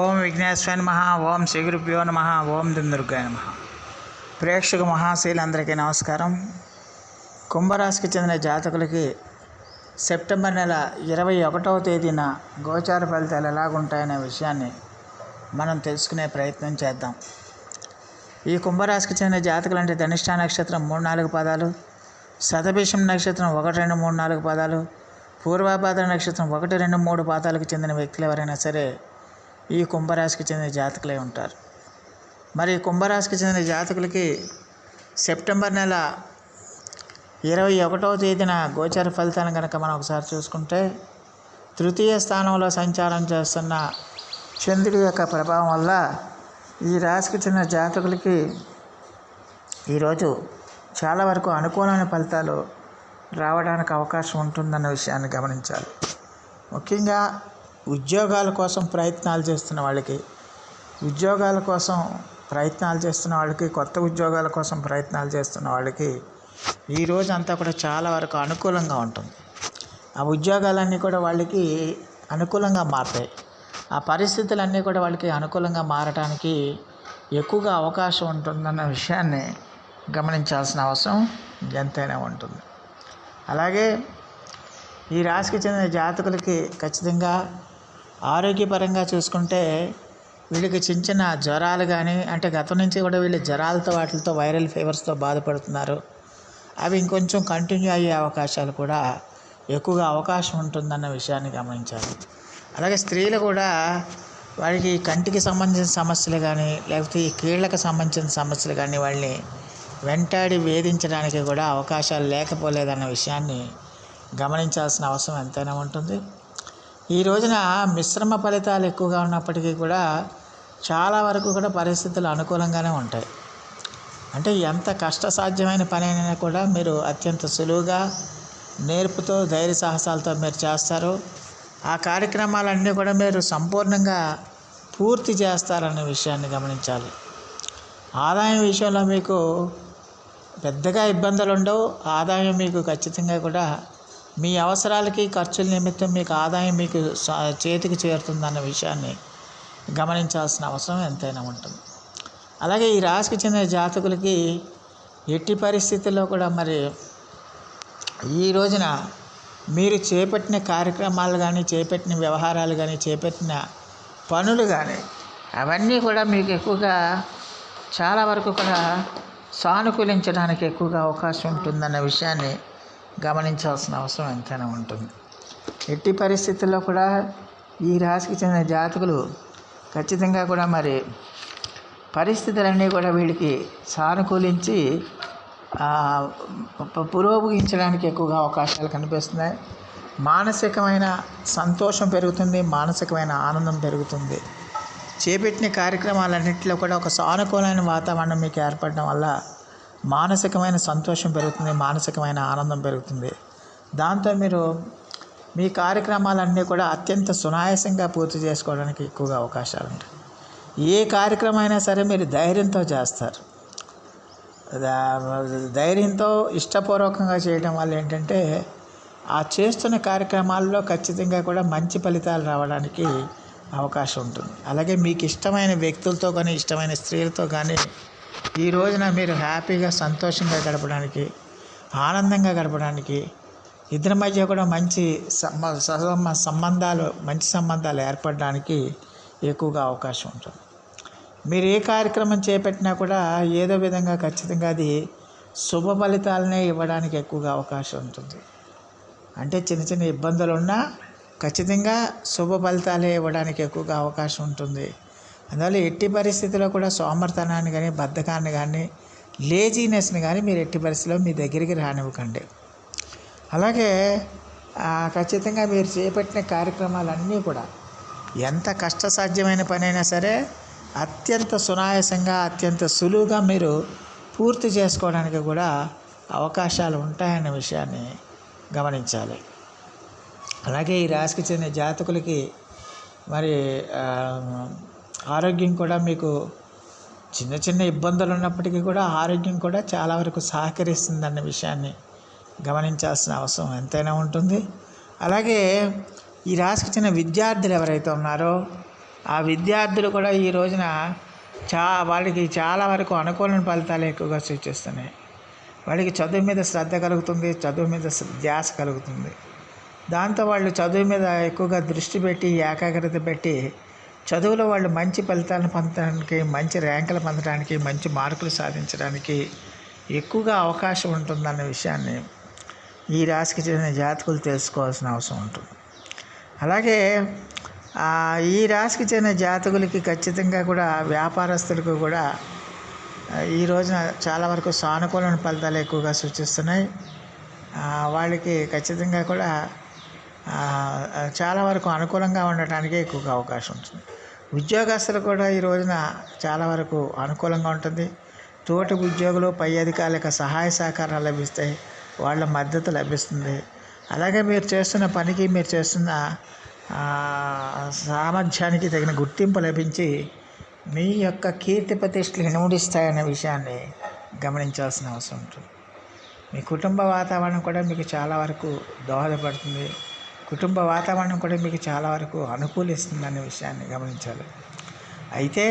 ఓం విఘ్నేశ్వర నమ ఓం శ్రీ గురుభ్యో నమ ఓం దుందుర్గాయ నమ. ప్రేక్షక మహాశీలందరికీ నమస్కారం. కుంభరాశికి చెందిన జాతకులకి సెప్టెంబర్ నెల ఇరవై ఒకటవ తేదీన గోచార ఫలితాలు ఎలాగుంటాయనే విషయాన్ని మనం తెలుసుకునే ప్రయత్నం చేద్దాం. ఈ కుంభరాశికి చెందిన జాతకులు అంటే ధనిష్ట నక్షత్రం మూడు నాలుగు పదాలు శతభిషం నక్షత్రం ఒకటి రెండు మూడు నాలుగు పదాలు పూర్వాపాద నక్షత్రం ఒకటి రెండు మూడు పాదాలకు చెందిన వ్యక్తులు ఎవరైనా సరే ఈ కుంభరాశికి చెందిన జాతకులే ఉంటారు. మరి కుంభరాశికి చెందిన జాతకులకి సెప్టెంబర్ నెల ఇరవై ఒకటవ తేదీన గోచర ఫలితాన్ని కనుక మనం ఒకసారి చూసుకుంటే తృతీయ స్థానంలో సంచారం చేస్తున్న చంద్రుడి యొక్క ప్రభావం వల్ల ఈ రాశికి చెందిన జాతకులకి ఈరోజు చాలా వరకు అనుకూలమైన ఫలితాలు రావడానికి అవకాశం ఉంటుందన్న విషయాన్ని గమనించాలి. ముఖ్యంగా ఉద్యోగాల కోసం ప్రయత్నాలు చేస్తున్న వాళ్ళకి ఉద్యోగాల కోసం ప్రయత్నాలు చేస్తున్న వాళ్ళకి కొత్త ఉద్యోగాల కోసం ప్రయత్నాలు చేస్తున్న వాళ్ళకి ఈ రోజు అంతా కూడా చాలా వరకు అనుకూలంగా ఉంటుంది. ఆ ఉద్యోగాలన్నీ కూడా వాళ్ళకి అనుకూలంగా మారుతాయి. ఆ పరిస్థితులన్నీ కూడా వాళ్ళకి అనుకూలంగా మారటానికి ఎక్కువగా అవకాశం ఉంటుందన్న విషయాన్ని గమనించాల్సిన అవసరం ఎంతైనా ఉంటుంది. అలాగే ఈ రాశికి చెందిన జాతకులకి ఖచ్చితంగా ఆరోగ్యపరంగా చూసుకుంటే వీళ్ళకి చిన్న చిన్న జ్వరాలు కానీ అంటే గతం నుంచి కూడా వీళ్ళు జ్వరాలతో వాటితో వైరల్ ఫీవర్స్తో బాధపడుతున్నారు. అవి ఇంకొంచెం కంటిన్యూ అయ్యే అవకాశాలు కూడా ఎక్కువగా అవకాశం ఉంటుందన్న విషయాన్ని గమనించాలి. అలాగే స్త్రీలు కూడా వారికి కంటికి సంబంధించిన సమస్యలు కానీ లేకపోతే ఈ కీళ్ళకు సంబంధించిన సమస్యలు కానీ వాళ్ళని వెంటాడి వేధించడానికి కూడా అవకాశాలు లేకపోలేదన్న విషయాన్ని గమనించాల్సిన అవసరం ఎంతైనా ఉంటుంది. ఈ రోజున మిశ్రమ ఫలితాలు ఎక్కువగా ఉన్నప్పటికీ కూడా చాలా వరకు కూడా పరిస్థితులు అనుకూలంగానే ఉంటాయి. అంటే ఎంత కష్టసాధ్యమైన పని అయినా కూడా మీరు అత్యంత సులువుగా నేర్పుతో ధైర్య సాహసాలతో మీరు చేస్తారు. ఆ కార్యక్రమాలన్నీ కూడా మీరు సంపూర్ణంగా పూర్తి చేస్తారనే విషయాన్ని గమనించాలి. ఆదాయం విషయంలో మీకు పెద్దగా ఇబ్బందులు ఉండవు ఆదాయం మీకు ఖచ్చితంగా కూడా మీ అవసరాలకి ఖర్చుల నిమిత్తం మీకు ఆదాయం మీకు చేతికి చేరుతుందన్న విషయాన్ని గమనించాల్సిన అవసరం ఎంతైనా ఉంటుంది. అలాగే ఈ రాశికి చెందిన జాతకులకి ఎట్టి పరిస్థితుల్లో కూడా మరి ఈ రోజున మీరు చేపట్టిన కార్యక్రమాలు కానీ చేపట్టిన వ్యవహారాలు కానీ చేపట్టిన పనులు కానీ అవన్నీ కూడా మీకు ఎక్కువగా చాలా వరకు కూడా సానుకూలించడానికి ఎక్కువగా అవకాశం ఉంటుందన్న విషయాన్ని గమనించాల్సిన అవసరం ఎంతైనా ఉంటుంది. ఎట్టి పరిస్థితుల్లో కూడా ఈ రాశికి చెందిన జాతకులు ఖచ్చితంగా కూడా మరి పరిస్థితులన్నీ కూడా వీడికి సానుకూలించి ఆ, ఎక్కువగా అవకాశాలు కనిపిస్తున్నాయి. మానసికమైన సంతోషం పెరుగుతుంది మానసికమైన ఆనందం పెరుగుతుంది. చేపట్టిన కార్యక్రమాలన్నింటిలో కూడా ఒక సానుకూలమైన వాతావరణం మీకు ఏర్పడడం వల్ల మానసికమైన సంతోషం పెరుగుతుంది మానసికమైన ఆనందం పెరుగుతుంది. దాంతో మీరు మీ కార్యక్రమాలన్నీ కూడా అత్యంత సునాయాసంగా పూర్తి చేసుకోవడానికి ఎక్కువగా అవకాశాలు ఉంటాయి. ఏ కార్యక్రమం అయినా సరే మీరు ధైర్యంతో చేస్తారు. ధైర్యంతో ఇష్టపూర్వకంగా చేయడం వల్ల ఏంటంటే ఆ చేస్తున్న కార్యక్రమాల్లో ఖచ్చితంగా కూడా మంచి ఫలితాలు రావడానికి అవకాశం ఉంటుంది. అలాగే మీకు ఇష్టమైన వ్యక్తులతో కానీ ఇష్టమైన స్త్రీలతో కానీ ఈ రోజున మీరు హ్యాపీగా సంతోషంగా గడపడానికి ఆనందంగా గడపడానికి ఇద్దరి మధ్య కూడా మంచి సమ సంబంధాలు మంచి సంబంధాలు ఏర్పడడానికి ఎక్కువగా అవకాశం ఉంటుంది. మీరు ఏ కార్యక్రమం చేపట్టినా కూడా ఏదో విధంగా ఖచ్చితంగా అది శుభ ఫలితాలనే ఇవ్వడానికి ఎక్కువగా అవకాశం ఉంటుంది. అంటే చిన్న చిన్న ఇబ్బందులు ఉన్నా ఖచ్చితంగా శుభ ఫలితాలే ఇవ్వడానికి ఎక్కువగా అవకాశం ఉంటుంది. అందువల్ల ఎట్టి పరిస్థితిలో కూడా సోమర్తనాన్ని కానీ బద్ధకాన్ని కానీ లేజీనెస్ని కానీ మీరు ఎట్టి పరిస్థితిలో మీ దగ్గరికి రానివ్వకండి. అలాగే ఖచ్చితంగా మీరు చేపట్టిన కార్యక్రమాలన్నీ కూడా ఎంత కష్టసాధ్యమైన పనైనా సరే అత్యంత సునాయాసంగా అత్యంత సులువుగా మీరు పూర్తి చేసుకోవడానికి కూడా అవకాశాలు ఉంటాయన్న విషయాన్ని గమనించాలి. అలాగే ఈ రాశికి చెందిన జాతకులకి మరి ఆరోగ్యం కూడా మీకు చిన్న చిన్న ఇబ్బందులు ఉన్నప్పటికీ కూడా ఆరోగ్యం కూడా చాలా వరకు సహకరిస్తుందన్న విషయాన్ని గమనించాల్సిన అవసరం ఎంతైనా ఉంటుంది. అలాగే ఈ రాశికి చెందిన విద్యార్థులు ఎవరైతే ఉన్నారో ఆ విద్యార్థులు కూడా ఈ రోజున చా వాళ్ళకి చాలా వరకు అనుకూలమైన ఫలితాలు ఎక్కువగా సూచిస్తున్నాయి. వాళ్ళకి చదువు మీద శ్రద్ధ కలుగుతుంది చదువు మీద ధ్యాస కలుగుతుంది. దాంతో వాళ్ళు చదువు మీద ఎక్కువగా దృష్టి పెట్టి ఏకాగ్రత పెట్టి చదువులో వాళ్ళు మంచి ఫలితాలను పొందడానికి మంచి ర్యాంకులు పొందడానికి మంచి మార్కులు సాధించడానికి ఎక్కువగా అవకాశం ఉంటుందన్న విషయాన్ని ఈ రాశికి చెందిన జాతకులు తెలుసుకోవాల్సిన అవసరం ఉంటుంది. అలాగే ఈ రాశికి చెందిన జాతకులకి ఖచ్చితంగా కూడా వ్యాపారస్తులకు కూడా ఈ రోజున చాలా వరకు సానుకూలమైన ఫలితాలు ఎక్కువగా సూచిస్తున్నాయి. వాళ్ళకి ఖచ్చితంగా కూడా చాలా వరకు అనుకూలంగా ఉండటానికి ఎక్కువగా అవకాశం ఉంటుంది. ఉద్యోగస్తులు కూడా ఈ రోజున చాలా వరకు అనుకూలంగా ఉంటుంది. తోటి ఉద్యోగులు పై అధికారులకు సహాయ సహకారాలు లభిస్తాయి. వాళ్ళ మద్దతు లభిస్తుంది. అలాగే మీరు చేస్తున్న పనికి మీరు చేస్తున్న సామర్థ్యానికి తగిన గుర్తింపు లభించి మీ యొక్క కీర్తి ప్రతిష్టలు ఇనుముడిస్తాయనే విషయాన్ని గమనించాల్సిన అవసరం ఉంటుంది. మీ కుటుంబ వాతావరణం కూడా మీకు చాలా వరకు దోహదపడుతుంది. కుటుంబ వాతావరణం కూడా మీకు చాలా వరకు అనుకూలిస్తుంది అనే విషయాన్ని గమనించాలి. అయితే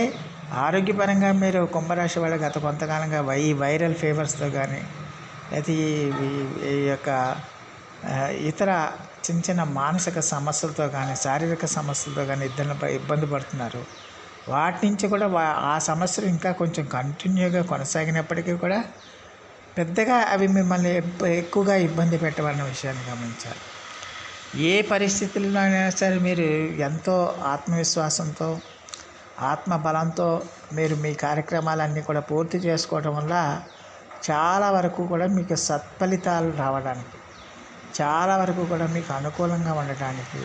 ఆరోగ్యపరంగా మీరు కుంభరాశి వాళ్ళ గత కొంతకాలంగా వై వైరల్ ఫీవర్స్తో కానీ లేకపోతే ఈ యొక్క ఇతర చిన్న చిన్న మానసిక సమస్యలతో కానీ శారీరక సమస్యలతో కానీ ఇద్దరు ఇబ్బంది పడుతున్నారు. వాటి నుంచి కూడా ఆ సమస్యలు ఇంకా కొంచెం కంటిన్యూగా కొనసాగినప్పటికీ కూడా పెద్దగా అవి మిమ్మల్ని ఎక్కువగా ఇబ్బంది పెట్టవన్న విషయాన్ని గమనించాలి. ఏ పరిస్థితుల్లో అయినా సరే మీరు ఎంతో ఆత్మవిశ్వాసంతో ఆత్మబలంతో మీరు మీ కార్యక్రమాలన్నీ కూడా పూర్తి చేసుకోవడం వల్ల చాలా వరకు కూడా మీకు సత్ఫలితాలు రావడానికి చాలా వరకు కూడా మీకు అనుకూలంగా ఉండటానికి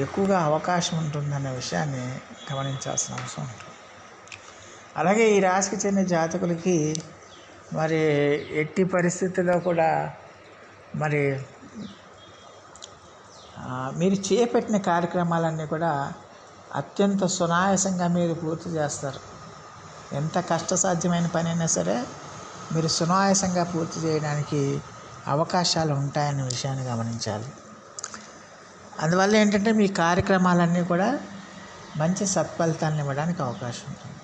ఎక్కువగా అవకాశం ఉంటుందనే విషయాన్ని గమనించాల్సిన అవసరం ఉంటుంది. అలాగే ఈ రాశికి చెందిన జాతకులకి మరి ఎట్టి పరిస్థితుల్లో కూడా మరి మీరు చేపట్టిన కార్యక్రమాలన్నీ కూడా అత్యంత సునాయాసంగా మీరు పూర్తి చేస్తారు. ఎంత కష్టసాధ్యమైన పని అయినా సరే మీరు సునాయాసంగా పూర్తి చేయడానికి అవకాశాలు ఉంటాయన్న విషయాన్ని గమనించాలి. అందువల్ల ఏంటంటే మీ కార్యక్రమాలన్నీ కూడా మంచి సత్ఫలితాలను ఇవ్వడానికి అవకాశం ఉంటుంది.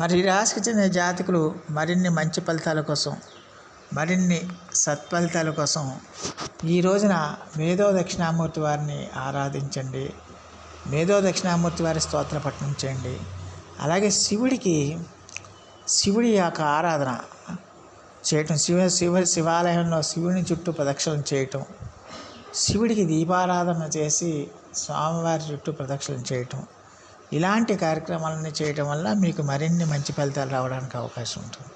మరి ఈ రాశికి చెందిన జాతకులు మరిన్ని మంచి ఫలితాల కోసం మరిన్ని సత్ఫలితాల కోసం ఈ రోజున మేధో దక్షిణామూర్తి వారిని ఆరాధించండి. మేధో దక్షిణామూర్తి వారి స్తోత్ర పఠనం చేయండి. అలాగే శివుడికి శివుడి యొక్క ఆరాధన చేయటం శివ శివ శివాలయంలో శివుని చుట్టూ ప్రదక్షిణం చేయటం శివుడికి దీపారాధన చేసి స్వామివారి చుట్టూ ప్రదక్షిణం చేయటం ఇలాంటి కార్యక్రమాలన్నీ చేయటం వల్ల మీకు మరిన్ని మంచి ఫలితాలు రావడానికి అవకాశం ఉంటుంది.